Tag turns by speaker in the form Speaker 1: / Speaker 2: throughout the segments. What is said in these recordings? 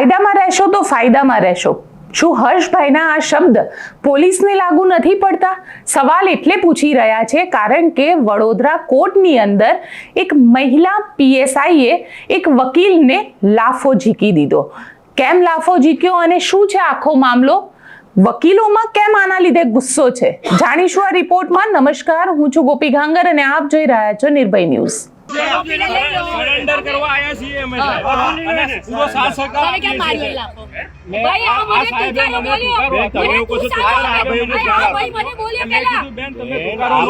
Speaker 1: કાયદામાં રહેશો તો ફાયદામાં રહેશો. શું હર્ષભાઈના આ શબ્દ પોલીસને લાગુ નથી પડતા? સવાલ એટલે પૂછી રહ્યા છે, કારણ કે વડોદરા કોર્ટની અંદર એક મહિલા પીએસઆઈએ એક વકીલને લાફો ઝીકી દીધો. કેમ લાફો ઝીક્યો અને શું છે આખો મામલો? વકીલોમાં કેમ આના લીધે ગુસ્સો છે? જાણીશું આ રિપોર્ટમાં. નમસ્કાર, હું છું ગોપી ઘાંગર અને આપ જોઈ રહ્યા છો નિર્ભય ન્યૂઝ.
Speaker 2: સરેન્ડર કરવા આયા છીએ અમે અને પૂરો સાથ સહકાર
Speaker 3: તમે કેમ
Speaker 2: આપીએ
Speaker 3: મારી
Speaker 2: છીએ.
Speaker 3: ભાઈ, આ મને
Speaker 2: સાહેબે
Speaker 3: તુકારો
Speaker 2: મને
Speaker 3: બોલ્યો.
Speaker 2: તુકારો એવું આ
Speaker 3: ભાઈ, મને બોલ્યો પહેલા.
Speaker 2: બેન, તમે મને
Speaker 3: ભાઈ,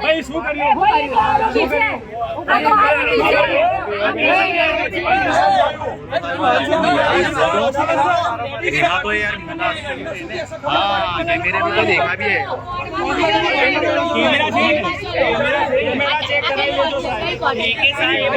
Speaker 2: ભાઈ, શું કર્યું?
Speaker 3: આ આરોપી છે. આ તો આરોપી
Speaker 4: देखा तो यार हाँ ये मेरे को तो देखा भी है
Speaker 2: કેમેરા છે? કેમેરા છે? કેમેરા check કરાવી લેજો, સાહેબ.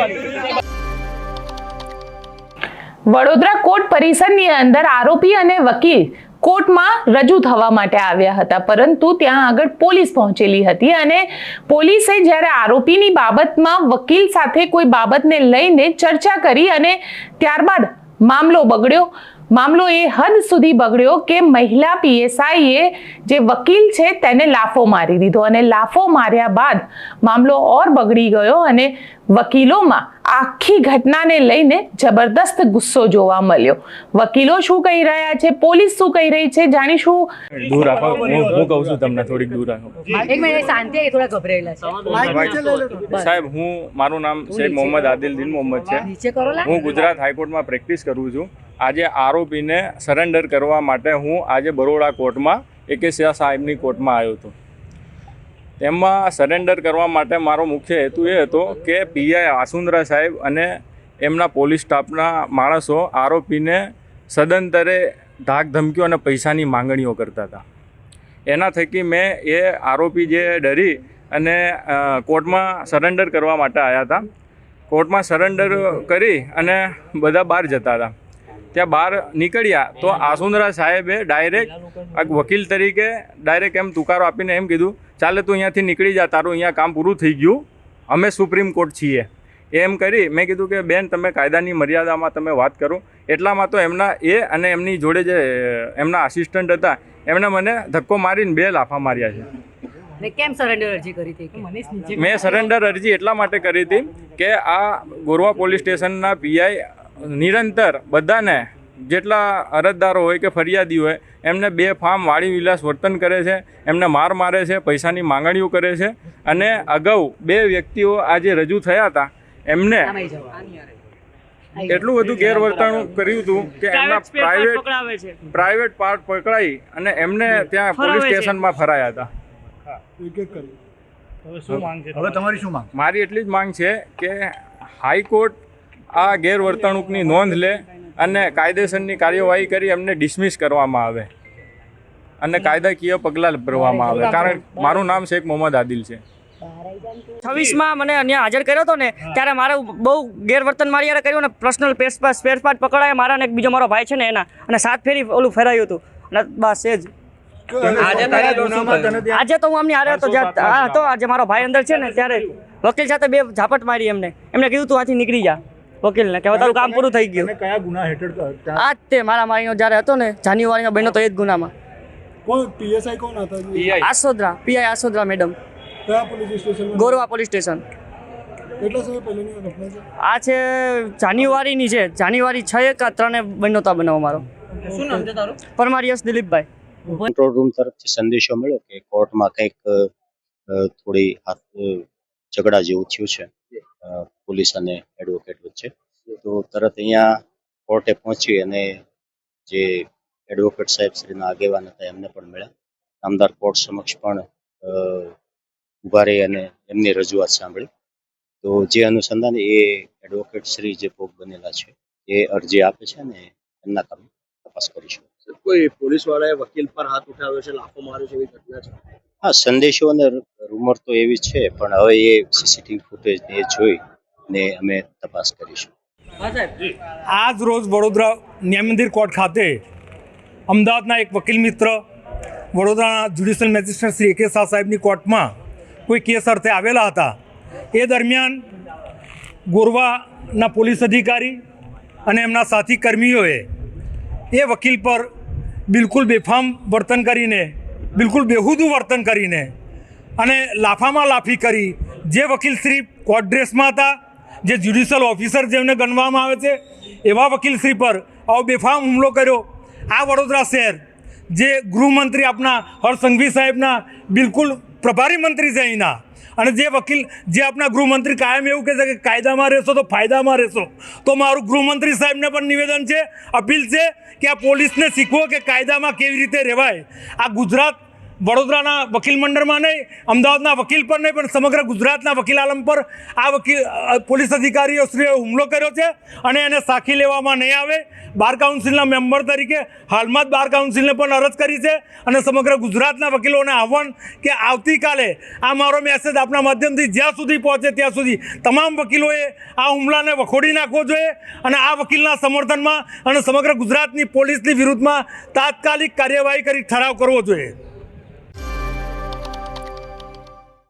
Speaker 1: વડોદરા કોર્ટ પરિસરની અંદર આરોપી અને વકીલ કોર્ટમાં રજૂ થવા માટે આવ્યા હતા. પરંતુ ત્યાં આગળ પોલીસ પહોંચેલી હતી અને પોલીસે જ્યારે આરોપીની બાબતમાં વકીલ સાથે કોઈ બાબતને લઈને ચર્ચા કરી અને ત્યારબાદ મામલો બગડ્યો મામલો એ હદ સુધી બગડ્યો કે મહિલા પીએસઆઈએ જે વકીલ છે તેને લાફો મારી દીધો અને લાફો માર્યા બાદ મામલો ઓર બગડી ગયો અને વકીલોમાં આખી ઘટનાને લઈને જબરદસ્ત ગુસ્સો જોવા મળ્યો. વકીલો શું કહી રહ્યા છે? પોલીસ શું કહી રહી છે? જાણીશું?
Speaker 2: દૂર રાખો. હું કહું છું તમને થોડીક દૂર રાખો.
Speaker 3: એક મિનિટ શાંતિ એ થોડા ગભરાયેલા છે
Speaker 2: સાહેબ હું મારું નામ શેખ મોહમ્મદ આદિલ દિન મોહમ્મદ છે. હું ગુજરાત હાઈકોર્ટમાં પ્રેક્ટિસ કરું છું. આજે આરોપીને સરેન્ડર કરવા માટે હું આજે બરોડા કોર્ટમાં એકે શાહ સાહેબની કોર્ટમાં આવ્યો હતો. તેમાં સરેન્ડર કરવા માટે મારો મુખ્ય હેતુ એ હતો કે પીઆઈ આસુંદરા સાહેબ અને એમના પોલીસ સ્ટાફના માણસો આરોપીને સદંતરે ધાક ધમકીઓ અને પૈસાની માંગણીઓ કરતા હતા. એના થકી મેં એ આરોપી જે ડરી અને કોર્ટમાં સરેન્ડર કરવા માટે આવ્યા હતા. કોર્ટમાં સરેન્ડર કરી અને બધા બહાર જતા હતા. ત્યાં બહાર નીકળ્યા તો આસુંદરા સાહેબે ડાયરેક્ટ વકીલ તરીકે ડાયરેક્ટ એમ તુકારો આપીને એમ કીધું ચાલે તું અહીંયાથી નીકળી જા તારું અહીંયા કામ પૂરું થઈ ગયું. અમે સુપ્રીમ કોર્ટ છીએ. એમ કરી મેં કીધું કે બેન તમે કાયદાની મર્યાદામાં તમે વાત કરો. એટલામાં તો એમના એ અને એમની જોડે જે એમના આસિસ્ટન્ટ હતા એમણે મને ધક્કો મારીને બે લાફા માર્યા છે.
Speaker 3: કેમ સરેન્ડર અરજી કરી હતી? કે મનીષ નીચે
Speaker 2: મેં સરેન્ડર અરજી એટલા માટે કરી હતી કે આ ગોરવા પોલીસ સ્ટેશનના પીઆઈ નિરંતર બધાને જેટલા અરજદારો હોય કે ફરિયાદી હોય એમને બે ફાર્મ વાળી વિલાસ વર્તન કરે છે એમને માર મારે છે પૈસાની માંગણીઓ કરે છે અને અગાઉ બે વ્યક્તિઓ આજે રજૂ થયા હતા એમને એટલું બધું ગેરવર્તણું કર્યું હતું કે એમના પ્રાઇવેટ પ્રાઇવેટ પાર્ટ પકડાઈ અને એમને ત્યાં પોલીસ સ્ટેશનમાં ફરાયા હતા.
Speaker 4: હવે તમારી શું માંગ
Speaker 2: મારી એટલી જ માંગ છે કે હાઈકોર્ટ આ ગેરવર્તણૂકની નોંધ લે અને કાયદેસરની કાર્યવાહી કરી એમને ડિસમિસ કરવામાં આવે. અને કાયદાકીય પગલાં ભરવામાં આવે. કારણ મારું નામ શેખ મોહમ્મદ આદિલ છે.
Speaker 5: છવ્વીસમાં મને અહીંયા હાજર કર્યો હતો ને ત્યારે મારે બહુ ગેરવર્તન મારી યારે કર્યું ને પર્સનલ સ્પેર પાર્ટ પકડાયા. મારા ને એક બીજો મારો ભાઈ છે ને એના. અને સાત ફેરી ઓલું ફેરાયું હતું. અને બસ એ જ. આજે તો હું અમને હારે હતો. હા આ હતો આજે મારો ભાઈ અંદર છે ને ત્યારે વકીલ સાથે બે ઝાપટ મારી એમને. એમને કીધું તું આથી નીકળી જા. વકીલને કે તારું કામ પૂરું થઈ ગયું.
Speaker 4: કયા ગુના હેઠળ
Speaker 5: આ જ તે મારા મારીનો જ્યારે હતો ને જાન્યુઆરીનો બન્યો તો એ જ ગુનામાં.
Speaker 6: કોણ પીએસઆઈ કોણ હતા?
Speaker 2: PI.
Speaker 5: Asodara PI Asodara madam.
Speaker 6: કયા પોલીસ સ્ટેશનમાં?
Speaker 5: Gorwa police station.
Speaker 6: કેટલા સમય પહેલાની આ ઘટના છે?
Speaker 5: આ છે જાન્યુઆરીની છે જાન્યુઆરી છ એક આ ત્રણે બન્યો તા બનાવ મારો પરમાર યશ દિલીપભાઈ.
Speaker 7: કંટ્રોલ રૂમ તરફથી સંદેશો મળ્યો કે કોર્ટમાં કંઈક થોડી ઝઘડા જેવું થયું છે. પોલીસ અને એડવોકેટ વચ્ચે. તો તરત અહીંયા કોર્ટે પહોંચી અને જે એડવોકેટ સાહેબ શ્રીના આગેવાન હતા એમને પણ મળ્યા. નામદાર કોર્ટ સમક્ષ પણ ઊભા રહી અને એમની રજૂઆત સાંભળી. તો જે અનુસંધાન એ એડવોકેટ શ્રી જે ભોગ બનેલા છે એ અરજી આપે છે અને એમના કામ તપાસ કરીશું.
Speaker 4: કોઈ પોલીસ વાળાએ વકીલ પર હાથ ઉઠાવ્યો છે લાફો માર્યો છે એવી ઘટના છે?
Speaker 7: હા સંદેશો અને રૂમર તો એવી છે પણ હવે એ સીસીટીવી ફૂટેજ એ જોઈ ને અમે તપાસ કરીશું.
Speaker 8: આજ રોજ વડોદરા ન્યાય મંદિર કોર્ટ ખાતે અમદાવાદના એક વકીલ મિત્ર વડોદરાના જ્યુડિશિયલ મેજિસ્ટ્રેટ શ્રી એ કે શાહ સાહેબની કોર્ટમાં કોઈ કેસ અર્થે આવેલા હતા. એ દરમિયાન ગોરવાના પોલીસ અધિકારી અને એમના સાથી કર્મીઓએ એ વકીલ પર બિલકુલ બેફામ વર્તન કરીને બિલકુલ બેહુદું વર્તન કરીને અને લાફામાં લાફી કરી. જે વકીલશ્રી કોર્ટ ડ્રેસમાં હતા, જે જ્યુડિશિયલ ઓફિસર જેમને ગણવામાં આવે છે, એવા વકીલશ્રી પર આવો બેફામ હુમલો કર્યો. આ વડોદરા શહેર, જે ગૃહમંત્રી આપના હર્ષ સંઘવી સાહેબના બિલકુલ પ્રભારી મંત્રી છે અહીંના, અને જે વકીલ, જે આપણા ગૃહમંત્રી કાયમ એવું કહે છે કે કાયદામાં રહેશો તો ફાયદામાં રહેશો. તો મારું ગૃહમંત્રી સાહેબને પણ નિવેદન છે, અપીલ છે કે આ પોલીસને શીખવો કે કાયદામાં કેવી રીતે રહેવાય. આ ગુજરાત વડોદરાના વકીલ મંડળમાં નહીં, અમદાવાદના વકીલ પર નહીં, પણ સમગ્ર ગુજરાતના વકીલ આલમ પર આ વકીલ પોલીસ પોલીસ અધિકારીઓશ્રીએ હુમલો કર્યો છે અને એને સાખી લેવામાં નહીં આવે. બાર કાઉન્સિલના મેમ્બર તરીકે હાલમાં જ બાર કાઉન્સિલને પણ અરજ કરી છે અને સમગ્ર ગુજરાતના વકીલોને આહવાન કે આવતીકાલે આ મારો મેસેજ આપના માધ્યમથી જ્યાં સુધી પહોંચે ત્યાં સુધી તમામ વકીલોએ આ હુમલાને વખોડી નાખવો જોઈએ અને આ વકીલના સમર્થનમાં અને સમગ્ર ગુજરાતની પોલીસની વિરુદ્ધમાં તાત્કાલિક કાર્યવાહી કરી ઠરાવ કરવો જોઈએ.